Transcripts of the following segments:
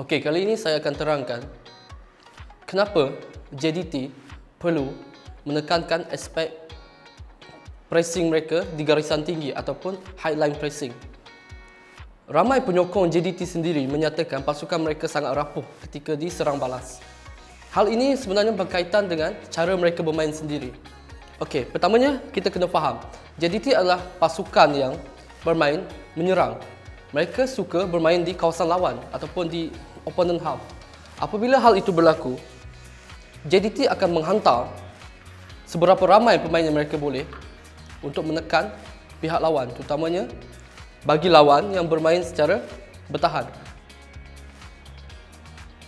Okey, kali ini saya akan terangkan kenapa JDT perlu menekankan aspek pressing mereka di garisan tinggi ataupun high line pressing. Ramai penyokong JDT sendiri menyatakan pasukan mereka sangat rapuh ketika diserang balas. Hal ini sebenarnya berkaitan dengan cara mereka bermain sendiri. Okey, pertamanya kita kena faham, JDT adalah pasukan yang bermain menyerang. Mereka suka bermain di kawasan lawan ataupun di opponent half. Apabila hal itu berlaku, JDT akan menghantar seberapa ramai pemain yang mereka boleh untuk menekan pihak lawan, terutamanya bagi lawan yang bermain secara bertahan.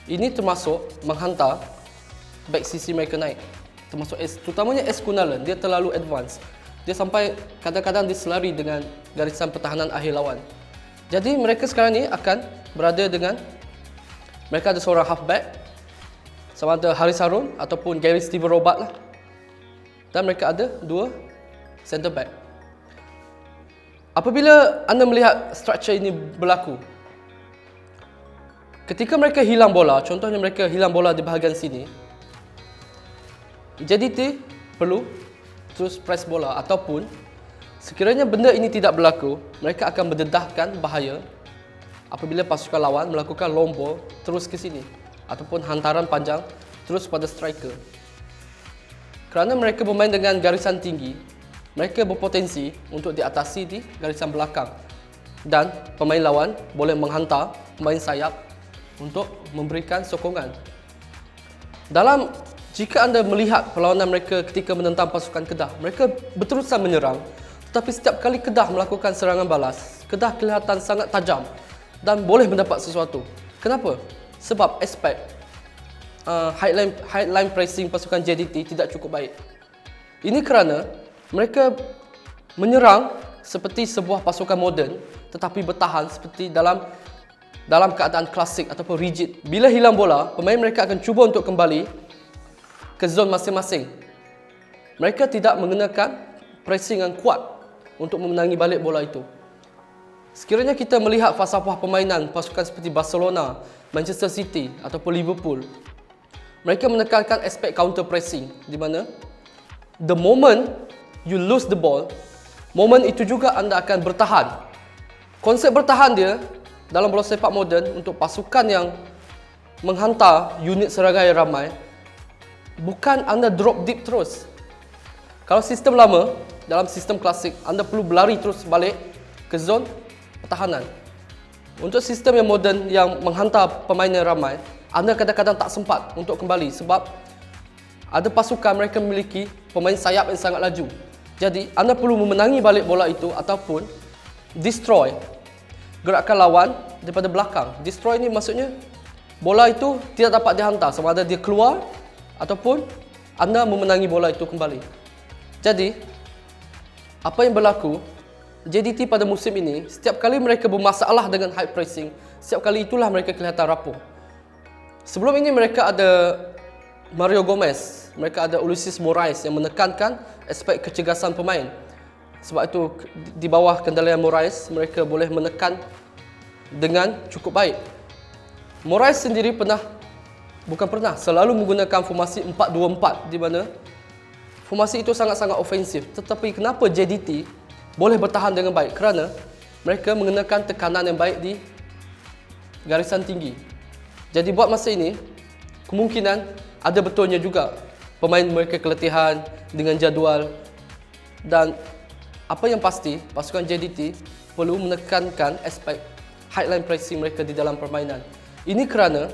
Ini termasuk menghantar back sisi mereka naik. Termasuk S, terutamanya S Kunalan, dia terlalu advance. Dia sampai kadang-kadang diselari dengan garisan pertahanan akhir lawan. Jadi mereka sekarang ni akan berada dengan mereka ada seorang halfback sama ada Haris Harun ataupun Gary Steven Robert lah. Dan mereka ada dua center back. Apabila anda melihat struktur ini berlaku, ketika mereka hilang bola, contohnya mereka hilang bola di bahagian sini, JDT perlu terus press bola ataupun sekiranya benda ini tidak berlaku, mereka akan berdedahkan bahaya apabila pasukan lawan melakukan long ball terus ke sini ataupun hantaran panjang terus pada striker. Kerana mereka bermain dengan garisan tinggi, mereka berpotensi untuk diatasi di garisan belakang dan pemain lawan boleh menghantar pemain sayap untuk memberikan sokongan. Dalam jika anda melihat perlawanan mereka ketika menentang pasukan Kedah, mereka berterusan menyerang tetapi setiap kali Kedah melakukan serangan balas, Kedah kelihatan sangat tajam dan boleh mendapat sesuatu. Kenapa? Sebab aspek uh, high line high line pressing pasukan JDT tidak cukup baik. Ini kerana mereka menyerang seperti sebuah pasukan moden tetapi bertahan seperti dalam dalam keadaan klasik ataupun rigid. Bila hilang bola, pemain mereka akan cuba untuk kembali ke zon masing-masing. Mereka tidak mengenakan pressing yang kuat untuk memenangi balik bola itu. Sekiranya kita melihat falsafah permainan pasukan seperti Barcelona, Manchester City ataupun Liverpool, mereka menekankan aspek counter pressing di mana the moment you lose the ball, momen itu juga anda akan bertahan. Konsep bertahan dia dalam bola sepak moden untuk pasukan yang menghantar unit serangan yang ramai bukan anda drop deep terus. Kalau sistem lama, dalam sistem klasik, anda perlu berlari terus balik ke zon pertahanan. Untuk sistem yang moden yang menghantar pemain yang ramai, anda kadang-kadang tak sempat untuk kembali sebab ada pasukan mereka memiliki pemain sayap yang sangat laju. Jadi, anda perlu memenangi balik bola itu ataupun destroy gerakan lawan daripada belakang. Destroy ni maksudnya bola itu tidak dapat dihantar sama ada dia keluar ataupun anda memenangi bola itu kembali. Jadi, apa yang berlaku JDT pada musim ini, setiap kali mereka bermasalah dengan high pressing, setiap kali itulah mereka kelihatan rapuh. Sebelum ini mereka ada Mario Gomez, mereka ada Ulysses Moraes yang menekankan aspek kecergasan pemain. Sebab itu di bawah kendalian Moraes, mereka boleh menekan dengan cukup baik. Moraes sendiri pernah bukan pernah, selalu menggunakan formasi 4-2-4 di mana formasi itu sangat-sangat ofensif. Tetapi kenapa JDT boleh bertahan dengan baik? Kerana mereka mengenakan tekanan yang baik di garisan tinggi. Jadi buat masa ini, kemungkinan ada betulnya juga pemain mereka keletihan dengan jadual dan apa yang pasti pasukan JDT perlu menekankan aspek high line pressing mereka di dalam permainan. Ini kerana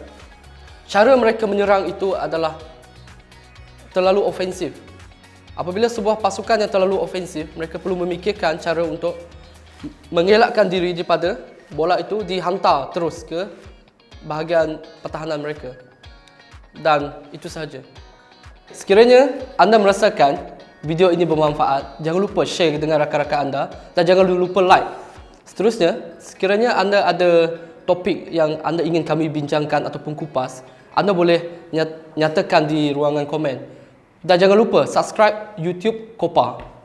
cara mereka menyerang itu adalah terlalu ofensif. Apabila sebuah pasukan yang terlalu ofensif, mereka perlu memikirkan cara untuk mengelakkan diri daripada bola itu dihantar terus ke bahagian pertahanan mereka dan itu sahaja. Sekiranya anda merasakan video ini bermanfaat, jangan lupa share dengan rakan-rakan anda dan jangan lupa like. Seterusnya, sekiranya anda ada topik yang anda ingin kami bincangkan ataupun kupas, anda boleh nyatakan di ruangan komen. Dan jangan lupa subscribe YouTube Kopa.